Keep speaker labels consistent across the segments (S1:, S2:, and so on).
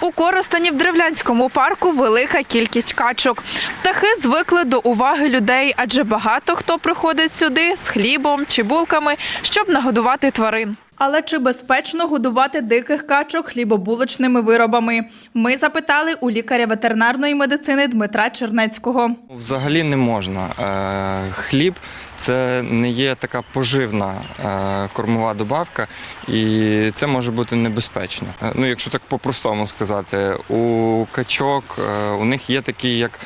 S1: У Коростені в Древлянському парку велика кількість качок. Птахи звикли до уваги людей, адже багато хто приходить сюди з хлібом чи булками, щоб нагодувати тварин. Але чи безпечно годувати диких качок хлібобулочними виробами? Ми запитали у лікаря ветеринарної медицини Дмитра Чернецького.
S2: Взагалі не можна. Е, Хліб це не є така поживна е, кормова добавка, і це може бути небезпечно. Е, Ну, якщо так по-простому сказати, у качок е, у них є такий як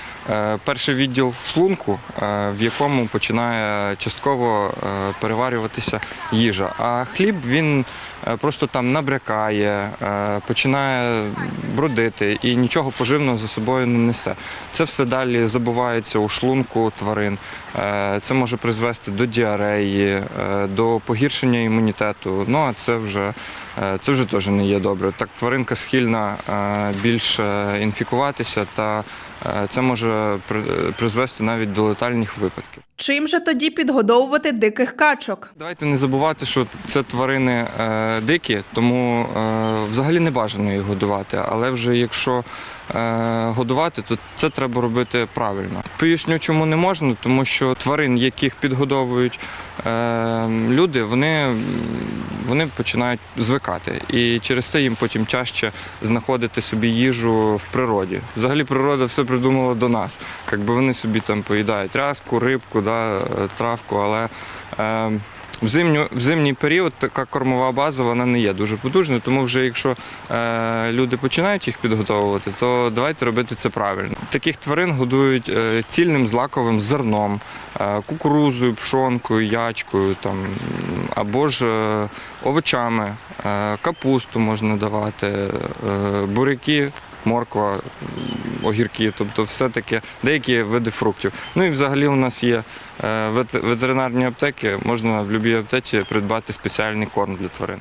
S2: перший відділ шлунку, в якому починає частково переварюватися їжа. А хліб він просто там набрякає, починає бродити і нічого поживного за собою не несе. Це все далі забувається у шлунку тварин. Це може призвести до діареї, е, до погіршення імунітету. Ну а це вже, це вже теж не є добре. Так тваринка схильна е, більше інфікуватися, та е, це може при- призвести навіть до летальних випадків.
S1: Чим же тоді підгодовувати диких качок?
S2: Давайте не забувати, що це тварини е, дикі, тому е, взагалі не бажано їх годувати. Але вже якщо е, годувати, то це треба робити правильно. Поясню, чому не можна, тому що тварин, яких підгодовують е, люди, вони, вони починають звикати. І через це їм потім тяжче знаходити собі їжу в природі. Взагалі природа все придумала до нас. Якби вони собі там поїдають рязку, рибку, да, е, травку, але е, в, зимню, в зимній період така кормова база вона не є дуже потужною, тому вже якщо е, люди починають їх підготовувати, то давайте робити це правильно. Таких тварин годують е, цільним злаковим зерном, е, кукурузою, пшонкою, ячкою там, або ж е, овочами, е, капусту можна давати, е, буряки. Морква, огірки, тобто все таке, деякі види фруктів. Ну і взагалі у нас є е, ветеринарні аптеки, можна в будь-якій аптеці придбати спеціальний корм для тварин.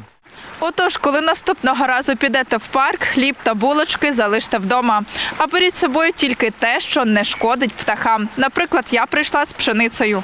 S1: Отож, коли наступного разу підете в парк, хліб та булочки залиште вдома. А беріть з собою тільки те, що не шкодить птахам. Наприклад, я прийшла з пшеницею.